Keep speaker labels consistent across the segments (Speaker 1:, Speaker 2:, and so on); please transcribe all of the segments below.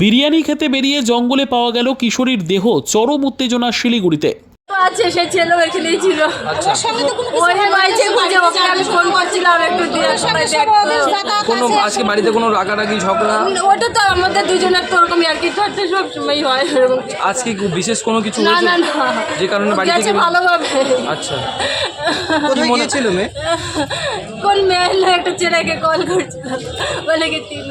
Speaker 1: বিরিয়ানি খেতে বেরিয়ে জঙ্গলে পাওয়া গেল কিশোরীর দেহ চরম উত্তেজনা শিলিগুড়িতে।
Speaker 2: আছে সে ছেলেও এখানেই ছিল।
Speaker 3: আচ্ছা।
Speaker 2: ওই বাড়িতে খুঁজে ওকে আমি ফোন করছিলাম একটু
Speaker 3: কোনো আজকে বাড়িতে কোনো রাগারাগি ঝগড়া?
Speaker 2: ওটা তো আমাদের দুজনের তো ওরকম আর কি সব সময় হয় এরকম
Speaker 3: আজকে বিশেষ কোনো কিছু
Speaker 2: না না না।
Speaker 3: যে কারণে বাড়ি
Speaker 2: গেছে
Speaker 3: থেকে
Speaker 2: ভালোভাবে।
Speaker 3: আচ্ছা। কোথায় গিয়েছিল মেয়ে?
Speaker 2: কোন মেয়ে না একটা ছেলেকে কল করছিল। বলে কি তিন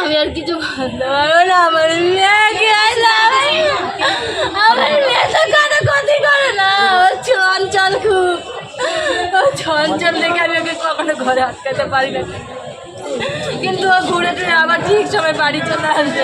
Speaker 2: আমি আর কিছু পারব না। আমার মেয়েকে আমার ঘরে আটকাতে পারি না। কিন্তু ও ঘুরে টুরে আবার ঠিক সময় বাড়ি চলে আসবে।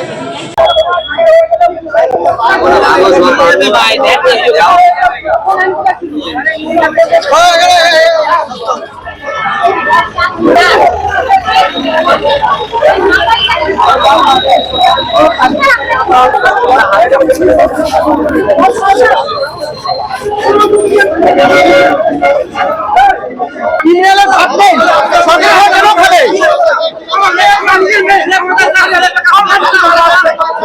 Speaker 4: ক্রিমিনালের থাকবে সরকার হয় কেন ফেলে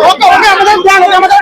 Speaker 4: ওকে ওকে আমাদের জ্ঞান ওকে আমাদের